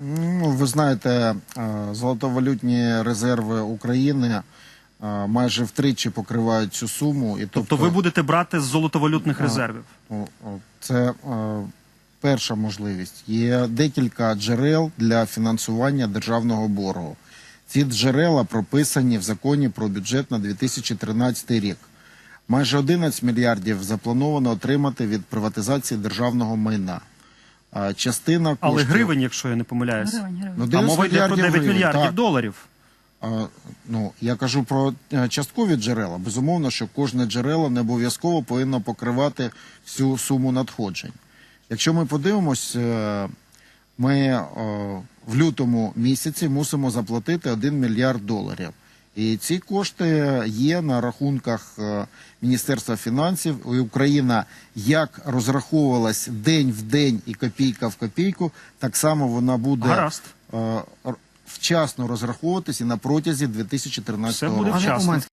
Ну, ви знаєте, е, золотовалютні резерви України е, майже втричі покривають цю суму. І Тобто ви будете брати з золотовалютних резервів. Це е, перша можливість. Є декілька джерел для фінансування державного боргу. Ці джерела прописані в законі про бюджет на 2013 рік. Майже 11 мільярдів заплановано отримати від приватизації державного майна. А частина Але гривень, якщо я не помиляюсь. Гривень, гривень. Ну, А мова йде про 9 гривень, мільярдів так. доларів. А, Ну, я кажу про е, часткові джерела. Безумовно, що кожне джерело не обов'язково повинно покривати всю суму надходжень. Якщо ми подивимось, е, ми в лютому місяці мусимо заплатити 1 мільярд доларів. І ці кошти є на рахунках е, Міністерства фінансів. І Україна як розраховувалась день в день і копійка в копійку, так само вона буде Гаразд. е, вчасно розраховуватись і на протязі 2013 Все року. буде вчасно. Уманський,